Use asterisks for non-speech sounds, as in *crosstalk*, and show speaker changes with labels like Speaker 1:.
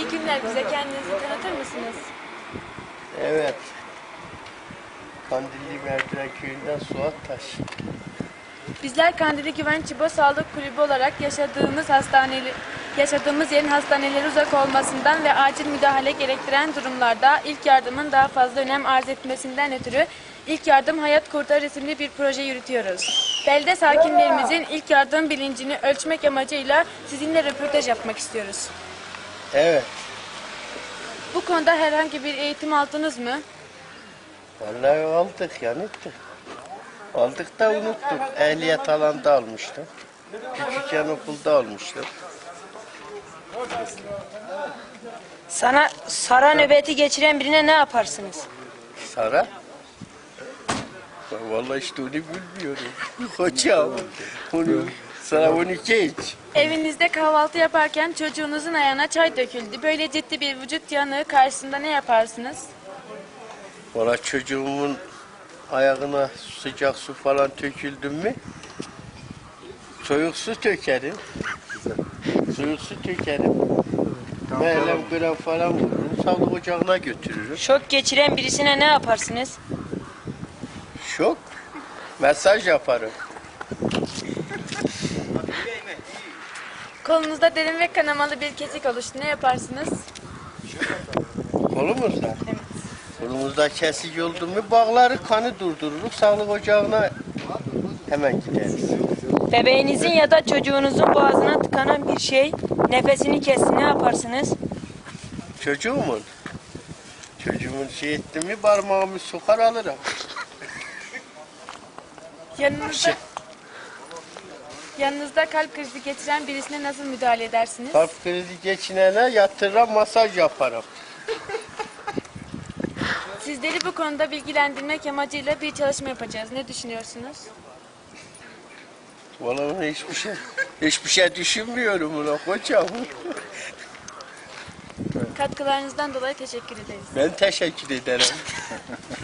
Speaker 1: İyi günler. Bize kendinizi tanıtır mısınız?
Speaker 2: Evet. Kandilli Merdiven Köyü'nden Suat Taş.
Speaker 1: Bizler Kandili Güvenç İbo Sağlık Kulübü olarak yaşadığımız hastaneli yaşadığımız yerin hastanelere uzak olmasından ve acil müdahale gerektiren durumlarda ilk yardımın daha fazla önem arz etmesinden ötürü İlk Yardım Hayat Kurtar isimli bir proje yürütüyoruz. Belde sakinlerimizin ilk yardım bilincini ölçmek amacıyla sizinle röportaj yapmak istiyoruz.
Speaker 2: Evet.
Speaker 1: Bu konuda herhangi bir eğitim aldınız mı?
Speaker 2: Vallahi aldık yanıttık. Aldık da unuttuk. Ehliyet alanda almıştım. Küçükken okulda almıştım.
Speaker 3: Sana sara nöbeti geçiren birine ne yaparsınız?
Speaker 2: Sara. Ben Vallahi işte onu bilmiyorum. Hocam. Onu sana onu geç.
Speaker 1: Evinizde kahvaltı yaparken çocuğunuzun ayağına çay döküldü. Böyle ciddi bir vücut yanığı karşısında ne yaparsınız?
Speaker 2: Valla çocuğumun ayağına sıcak su falan töküldü mü soğuk su tökerim. Soğuk su tökerim. Mehlem gram falan vururum. Sağlık ocağına götürürüm.
Speaker 3: Şok geçiren birisine ne yaparsınız?
Speaker 2: Şok. Mesaj yaparım.
Speaker 1: Kolunuzda derin ve kanamalı bir kesik oluştu. Ne yaparsınız?
Speaker 2: Kolumuzda. Kolumuzda kesik oldu mu bağları kanı durdururuz. Sağlık ocağına hemen gideriz.
Speaker 3: Bebeğinizin ya da çocuğunuzun boğazına tıkanan bir şey nefesini kesti ne yaparsınız?
Speaker 2: Çocuğumun. Çocuğumun şey etti mi parmağımı sokar alırım.
Speaker 1: Yanınızda Yanınızda kalp krizi geçiren birisine nasıl müdahale edersiniz?
Speaker 2: Kalp krizi geçinene yatırırım masaj yaparım.
Speaker 1: Sizleri bu konuda bilgilendirmek amacıyla bir çalışma yapacağız. Ne düşünüyorsunuz?
Speaker 2: Vallahi hiçbir şey hiçbir şey düşünmüyorum buna hocam.
Speaker 1: Katkılarınızdan dolayı teşekkür ederiz.
Speaker 2: Ben teşekkür ederim. *laughs*